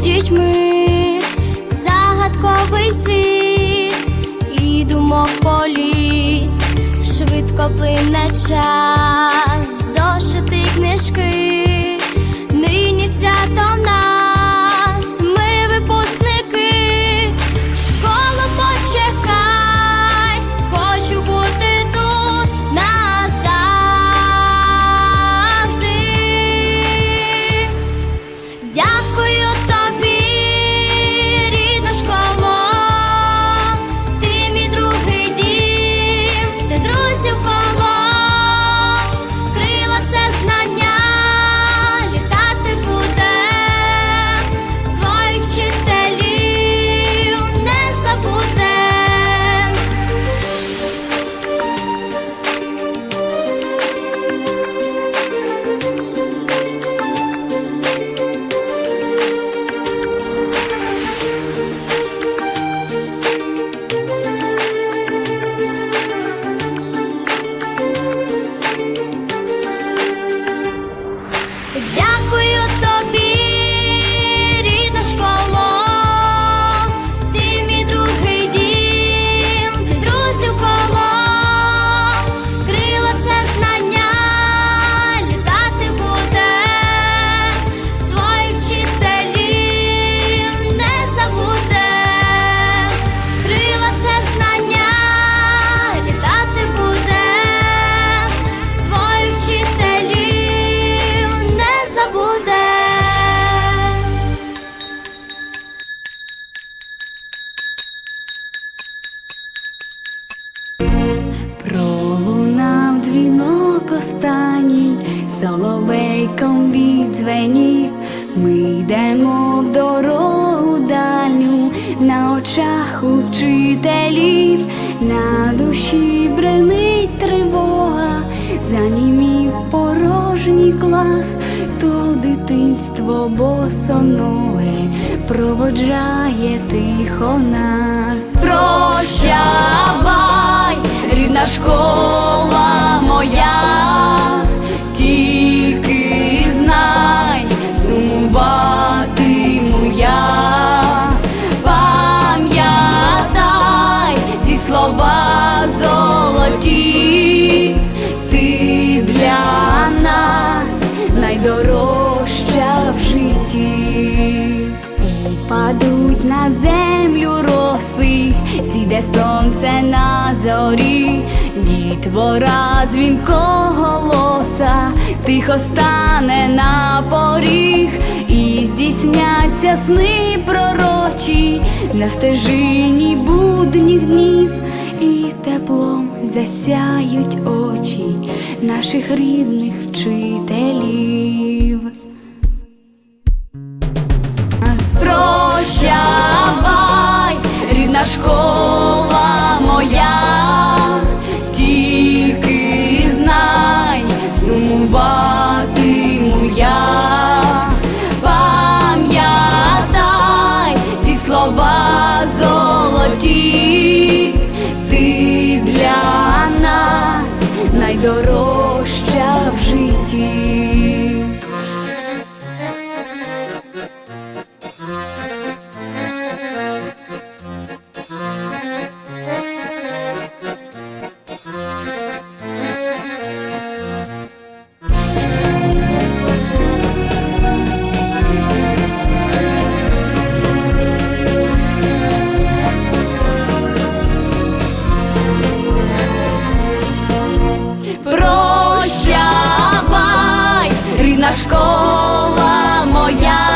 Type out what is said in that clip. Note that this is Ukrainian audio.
Дітьми, загадковий світ і думок політ, швидко плине час, йдемо в дорогу дальню, на очах у вчителів, на душі бренить тривога, занімів порожній клас, то дитинство босоноге проводжає тихо нас. Прощавай, рідна школа Падуть на землю роси, зійде сонце на зорі, дітвора дзвінкого голоса, тихо стане на поріг, і здійсняться сни пророчі на стежині будніх днів, і теплом засяють очі наших рідних вчителів. Школа моя, тільки знай, сумуватиму я, пам'ятай ці слова золоті, ти для нас найдорожча в житті. Школа моя,